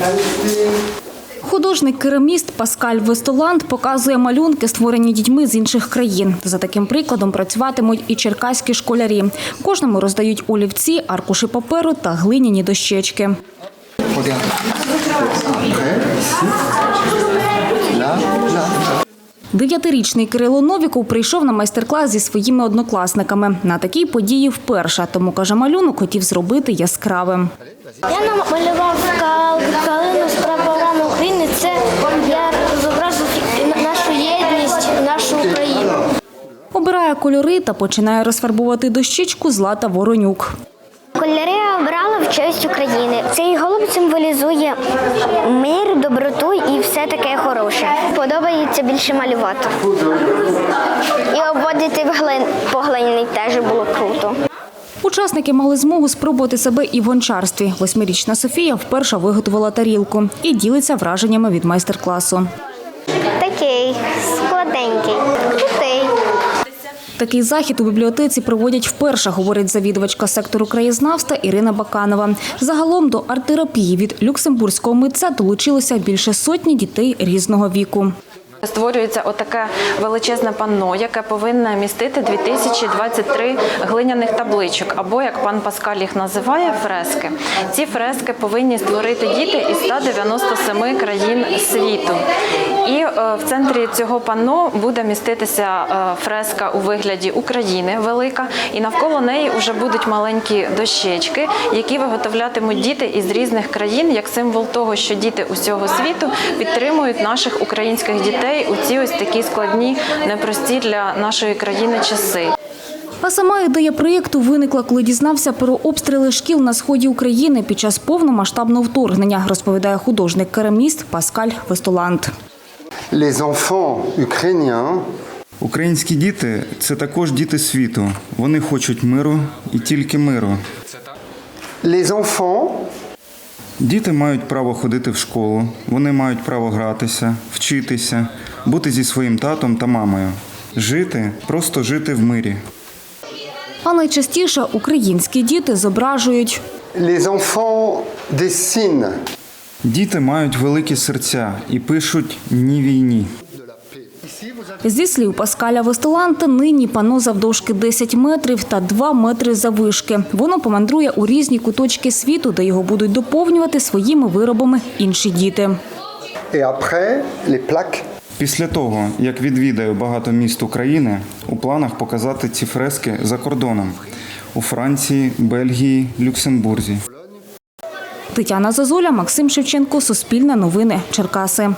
Palestine. Художник-кераміст Паскаль Вестоланд показує малюнки, створені дітьми з інших країн. За таким прикладом працюватимуть і черкаські школярі. Кожному роздають олівці, аркуші паперу та глиняні дощечки. Дев'ятирічний Кирило Новіков прийшов на майстер-клас зі своїми однокласниками. На такій події вперше, тому каже, малюнок хотів зробити яскравим. Я намалював калину з прапорами України. Це я зобразив нашу єдність, нашу Україну. Обирає кольори та починає розфарбувати дощечку Злата Воронюк. Кольори обрала в честь України. Цей голуб символізує мир, доброту і все таке хороше. Подобається більше малювати. І обводити в глин по теж було круто. Учасники мали змогу спробувати себе і в гончарстві. Восьмирічна Софія вперше виготовила тарілку і ділиться враженнями від майстер-класу. Такий складенький. Такий захід у бібліотеці проводять вперше, говорить завідувачка сектору краєзнавства Ірина Баканова. Загалом до арт-терапії від люксембурзького митця долучилося більше сотні дітей різного віку. Створюється отаке величезне панно, яке повинне містити 2023 глиняних табличок, або як пан Паскаль їх називає, фрески. Ці фрески повинні створити діти із 197 країн світу. І е, в центрі цього панно буде міститися е, фреска у вигляді України велика, і навколо неї вже будуть маленькі дощечки, які виготовлятимуть діти із різних країн, як символ того, що діти усього світу підтримують наших українських дітей у ці ось такі складні, непрості для нашої країни часи. А сама ідея проєкту виникла, коли дізнався про обстріли шкіл на сході України під час повномасштабного вторгнення, розповідає художник-кераміст Паскаль Вестоланд. Українські діти це також діти світу. Вони хочуть миру і тільки миру. Les enfants Діти мають право ходити в школу, вони мають право гратися, вчитися, бути зі своїм татом та мамою, жити, просто жити в мирі. А найчастіше українські діти зображують Les enfants. Діти мають великі серця і пишуть ні війні. Зі слів Паскаля Вестеланта, нині пано завдовжки 10 метрів та 2 метри завишки. Воно помандрує у різні куточки світу, де його будуть доповнювати своїми виробами інші діти. Після того, як відвідаю багато міст України, у планах показати ці фрески за кордоном у Франції, Бельгії, Люксембурзі. Тетяна Зазуля, Максим Шевченко, Суспільне новини, Черкаси.